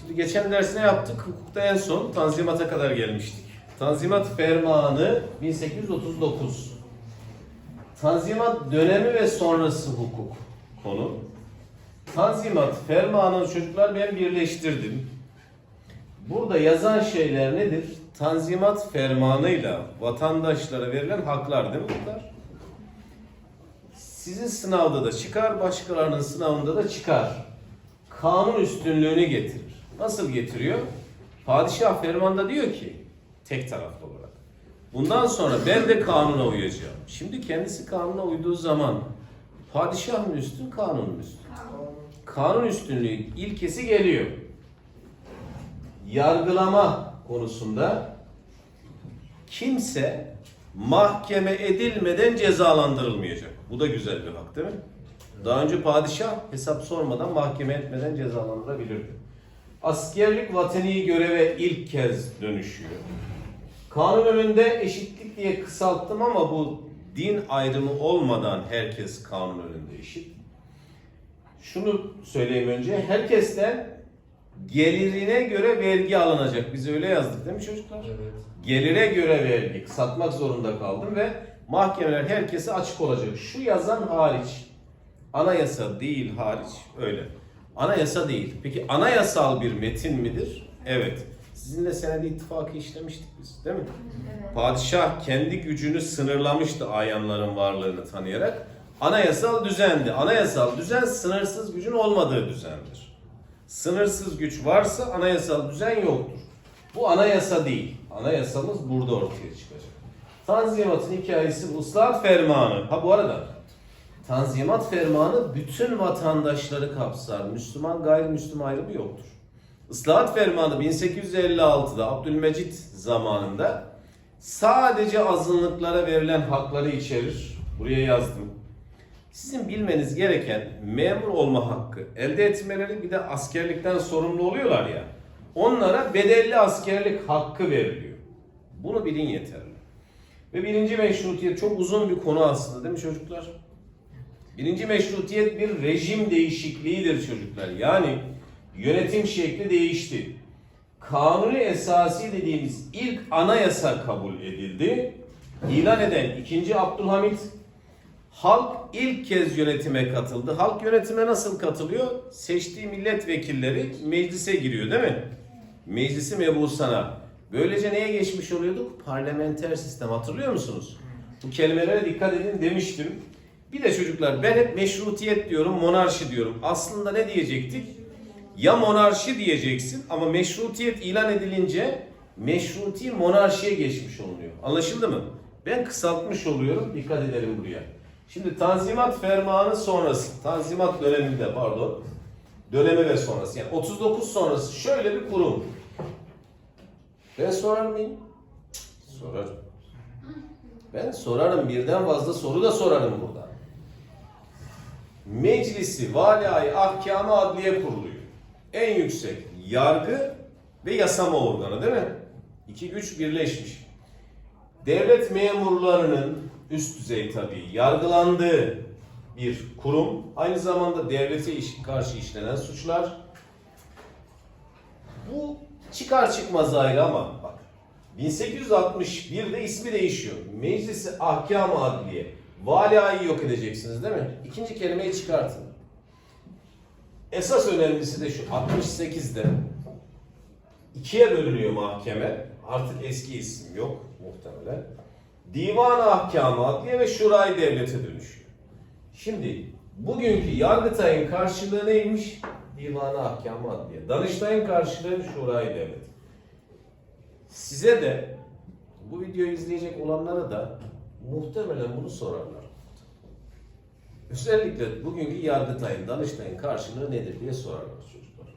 Şimdi geçen ders ne yaptık? Hukukta en son Tanzimat'a kadar gelmiştik. Tanzimat Fermanı 1839. Tanzimat dönemi ve sonrası hukuk konu. Tanzimat Fermanı'nı çocuklar ben birleştirdim. Burada yazan şeyler nedir? Tanzimat fermanıyla vatandaşlara verilen haklar değil mi bunlar? Sizin sınavda da çıkar, başkalarının sınavında da çıkar. Kanun üstünlüğünü getirir. Nasıl getiriyor? Padişah fermanda diyor ki, tek taraflı olarak. Bundan sonra ben de kanuna uyacağım. Şimdi kendisi kanuna uyduğu zaman padişah mı üstün, kanun üstün? Kanun üstünlüğü ilkesi geliyor. Yargılama konusunda kimse mahkeme edilmeden cezalandırılmayacak. Bu da güzel bir hak değil mi? Daha önce padişah hesap sormadan mahkeme etmeden cezalandırabilirdi. Askerlik vatani göreve ilk kez dönüşüyor. Kanun önünde eşitlik diye kısalttım ama bu din ayrımı olmadan herkes kanun önünde eşit. Şunu söyleyeyim önce. Herkesten gelirine göre vergi alınacak. Biz öyle yazdık değil mi çocuklar? Evet. Gelire göre vergi satmak zorunda kaldım ve mahkemeler herkese açık olacak. Şu yazan hariç, anayasa değil hariç öyle. Anayasa değil. Peki anayasal bir metin midir? Evet. Sizinle senede ittifakı işlemiştik biz değil mi? Padişah kendi gücünü sınırlamıştı ayanların varlığını tanıyarak. Anayasal düzendi. Anayasal düzen sınırsız gücün olmadığı düzendir. Sınırsız güç varsa anayasal düzen yoktur. Bu anayasa değil. Anayasamız burada ortaya çıkacak. Tanzimat'ın hikayesi bu ıslahat fermanı. Ha bu arada Tanzimat fermanı bütün vatandaşları kapsar. Müslüman gayrimüslim ayrımı yoktur. Islahat fermanı 1856'da Abdülmecit zamanında sadece azınlıklara verilen hakları içerir. Buraya yazdım. Sizin bilmeniz gereken memur olma hakkı elde etmeleri bir de askerlikten sorumlu oluyorlar ya. Onlara bedelli askerlik hakkı veriliyor. Bunu bilin yeterli. Ve birinci meşrutiyet çok uzun bir konu aslında değil mi çocuklar? Birinci meşrutiyet bir rejim değişikliğidir çocuklar. Yani yönetim şekli değişti. Kanuni esası dediğimiz ilk anayasa kabul edildi. İlan eden 2. Abdülhamit Halk ilk kez yönetime katıldı. Halk yönetime nasıl katılıyor? Seçtiği milletvekilleri meclise giriyor değil mi? Meclisi mebusana. Böylece neye geçmiş oluyorduk? Parlamenter sistem hatırlıyor musunuz? Bu kelimelere dikkat edin demiştim. Bir de çocuklar ben hep meşrutiyet diyorum, monarşi diyorum. Aslında ne diyecektik? Ya monarşi diyeceksin ama meşrutiyet ilan edilince meşruti monarşiye geçmiş olunuyor. Anlaşıldı mı? Ben kısaltmış oluyorum. Dikkat edelim buraya. Şimdi Tanzimat Fermanı sonrası, Tanzimat döneminde pardon, dönemi ve sonrası yani 39 sonrası şöyle bir kurum. Ben sorar mıyım? Sorarım. Ben sorarım birden fazla soru da sorarım burada. Meclisi, Vali Ahkamı Adliye Kurulu'yu. En yüksek yargı ve yasama organı değil mi? İki güç birleşmiş. Devlet memurlarının üst düzey tabii yargılandığı bir kurum. Aynı zamanda devlete karşı işlenen suçlar. Bu çıkar çıkmaz ayrı ama bak 1861'de ismi değişiyor. Meclisi Ahkam Adliye. Valiayı yok edeceksiniz değil mi? İkinci kelimeyi çıkartın. Esas önemlisi de şu 68'de ikiye bölünüyor mahkeme. Artık eski isim yok muhtemelen. Divan Ahkamı Adliye ve Şurayı Devlet'e dönüşüyor. Şimdi bugünkü Yargıtay'ın karşılığı neymiş? Divan Ahkamı Adliye. Danıştay'ın karşılığı Şurayı Devlet. Size de bu videoyu izleyecek olanlara da muhtemelen bunu sorarlar. Özellikle bugünkü Yargıtay'ın, Danıştay'ın karşılığı nedir diye sorarlar çocuklar.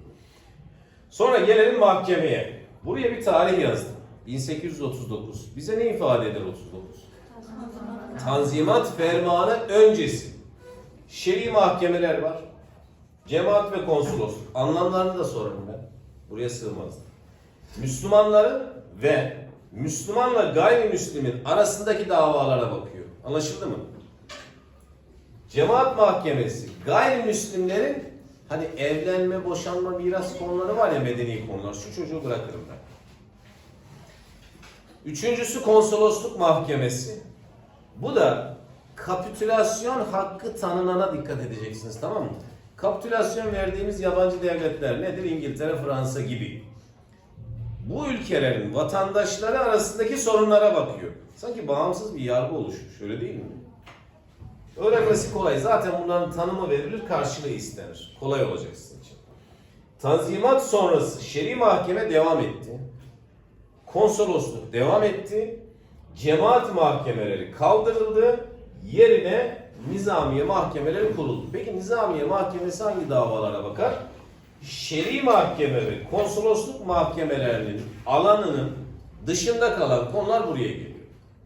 Sonra gelelim mahkemeye. Buraya bir tarih yazdım. 1839. Bize ne ifade eder 39? Tanzimat fermanı öncesi. Şer'i mahkemeler var. Cemaat ve konsolosluk. Anlamlarını da sorarım ben. Buraya sığmazdı. Müslümanların ve Müslümanla gayrimüslimin arasındaki davalara bakıyor. Anlaşıldı mı? Cemaat mahkemesi gayrimüslimlerin Hani evlenme, boşanma, miras konuları var ya medeni konular. Şu çocuğu bırakırım ben. Üçüncüsü konsolosluk mahkemesi. Bu da kapitülasyon hakkı tanınana dikkat edeceksiniz tamam mı? Kapitülasyon verdiğimiz yabancı devletler nedir? İngiltere, Fransa gibi. Bu ülkelerin vatandaşları arasındaki sorunlara bakıyor. Sanki bağımsız bir yargı oluşmuş öyle değil mi? Öğrenmesi kolay. Zaten bunların tanımı verilir, karşılığı istenir. Kolay olacak için. Tanzimat sonrası şer'i mahkeme devam etti. Konsolosluk devam etti. Cemaat mahkemeleri kaldırıldı. Yerine nizamiye mahkemeleri kuruldu. Peki nizamiye mahkemesi hangi davalara bakar? Şer'i mahkeme ve konsolosluk mahkemelerinin alanının dışında kalan konular buraya geliyor.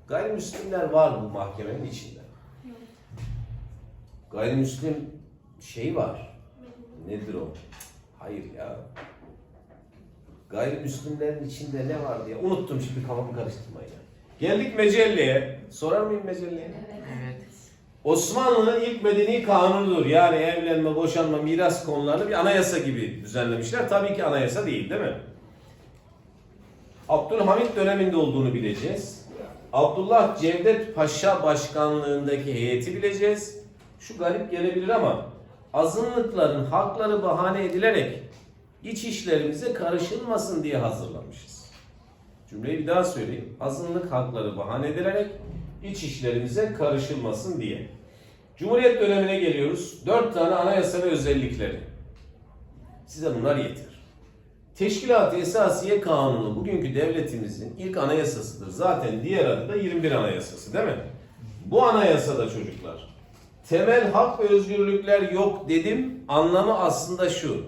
Gayrimüslimler var bu mahkemenin içinde. Gayrimüslim şey var. Nedir o? Hayır ya. Gayrimüslimlerin içinde ne var diye. Unuttum şimdi kafamı karıştırmayı. Geldik Mecelle'ye. Sorar mıyım Mecelle'ye? Evet. Osmanlı'nın ilk medeni kanunudur. Yani evlenme, boşanma, miras konularını bir anayasa gibi düzenlemişler. Tabii ki anayasa değil değil mi? Abdülhamit döneminde olduğunu bileceğiz. Abdullah Cevdet Paşa başkanlığındaki heyeti bileceğiz. Şu garip gelebilir ama azınlıkların hakları bahane edilerek iç işlerimize karışılmasın diye hazırlamışız. Cümleyi bir daha söyleyeyim. Azınlık hakları bahane edilerek iç işlerimize karışılmasın diye. Cumhuriyet dönemine geliyoruz. Dört tane anayasa ve özellikleri. Size bunlar yeter. Teşkilat-ı Esasiye Kanunu bugünkü devletimizin ilk anayasasıdır. Zaten diğer adı da 21 Anayasası değil mi? Bu anayasada çocuklar temel hak ve özgürlükler yok dedim. Anlamı aslında şu.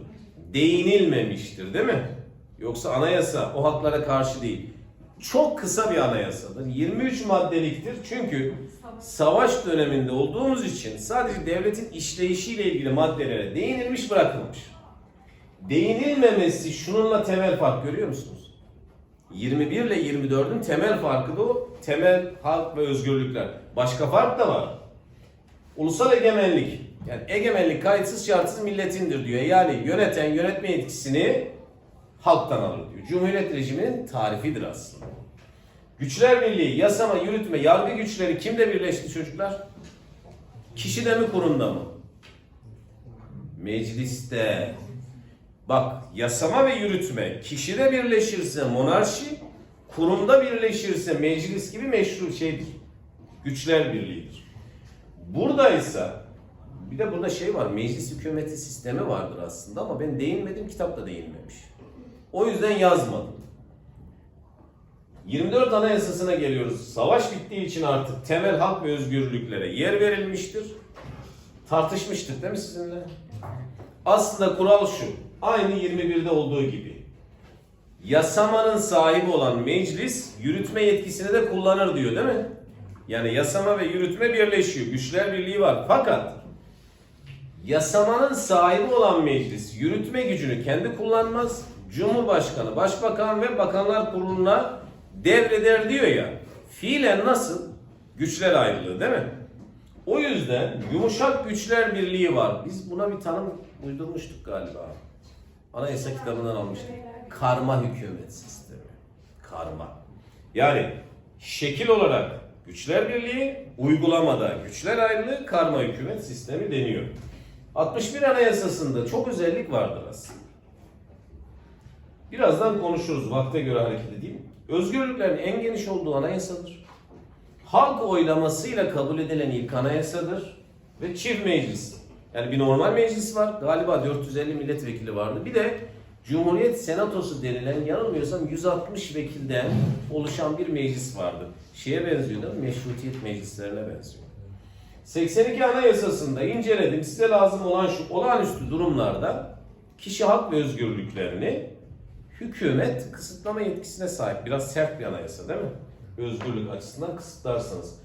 Değinilmemiştir değil mi? Yoksa anayasa o haklara karşı değil. Çok kısa bir anayasadır. 23 maddeliktir. Çünkü savaş döneminde olduğumuz için sadece devletin işleyişiyle ilgili maddelere değinilmiş bırakılmış. Değinilmemesi şununla temel fark görüyor musunuz? 21 ile 24'ün temel farkı bu. Temel hak ve özgürlükler. Başka fark da var. Ulusal egemenlik. Yani egemenlik kayıtsız şartsız milletindir diyor. Yani yöneten yönetme yetkisini halktan alır diyor. Cumhuriyet rejiminin tarifidir aslında. Güçler birliği, yasama, yürütme, yargı güçleri kimde birleşti çocuklar? Kişide mi kurumda mı? Mecliste. Bak yasama ve yürütme kişide birleşirse monarşi, kurumda birleşirse meclis gibi meşru şeydir. Güçler birliğidir. Buradaysa bir de burada şey var meclis hükümeti sistemi vardır aslında ama ben değinmedim kitapta değinmemiş. O yüzden yazmadım. 24 Anayasasına geliyoruz. Savaş bittiği için artık temel hak ve özgürlüklere yer verilmiştir. Tartışmıştık değil mi sizinle? Aslında kural şu. Aynı 21'de olduğu gibi. Yasamanın sahibi olan meclis yürütme yetkisini de kullanır diyor değil mi? Yani yasama ve yürütme birleşiyor. Güçler birliği var. Fakat yasamanın sahibi olan meclis yürütme gücünü kendi kullanmaz. Cumhurbaşkanı, başbakan ve bakanlar kuruluna devreder diyor ya. Fiilen nasıl? Güçler ayrılığı değil mi? O yüzden yumuşak güçler birliği var. Biz buna bir tanım uydurmuştuk galiba. Anayasa kitabından almıştık. Karma hükümet sistemi. Karma. Yani şekil olarak güçler birliği, uygulamada güçler ayrılığı karma hükümet sistemi deniyor. 61 Anayasası'nda çok özellik vardır aslında. Birazdan konuşuruz vakte göre hareket edeyim. Özgürlüklerin en geniş olduğu anayasadır. Halk oylamasıyla kabul edilen ilk anayasadır. Ve çift meclis. Yani bir normal meclis var. Galiba 450 milletvekili vardı. Bir de Cumhuriyet Senatosu denilen yanılmıyorsam 160 vekilden oluşan bir meclis vardı. Şeye benziyor değil mi? Meşrutiyet meclislerine benziyor. 82 Anayasası'nda inceledim. Size lazım olan şu olağanüstü durumlarda kişi hak ve özgürlüklerini hükümet kısıtlama yetkisine sahip. Biraz sert bir anayasa değil mi? Özgürlük açısından kısıtlarsanız.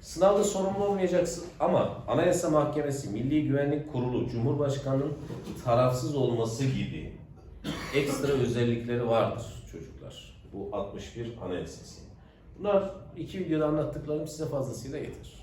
Sınavda sorumlu olmayacaksın ama Anayasa Mahkemesi, Milli Güvenlik Kurulu, Cumhurbaşkanı'nın tarafsız olması gibi ekstra özellikleri vardır çocuklar. Bu 61 Anayasası. Bunlar iki videoda anlattıklarım size fazlasıyla yeter.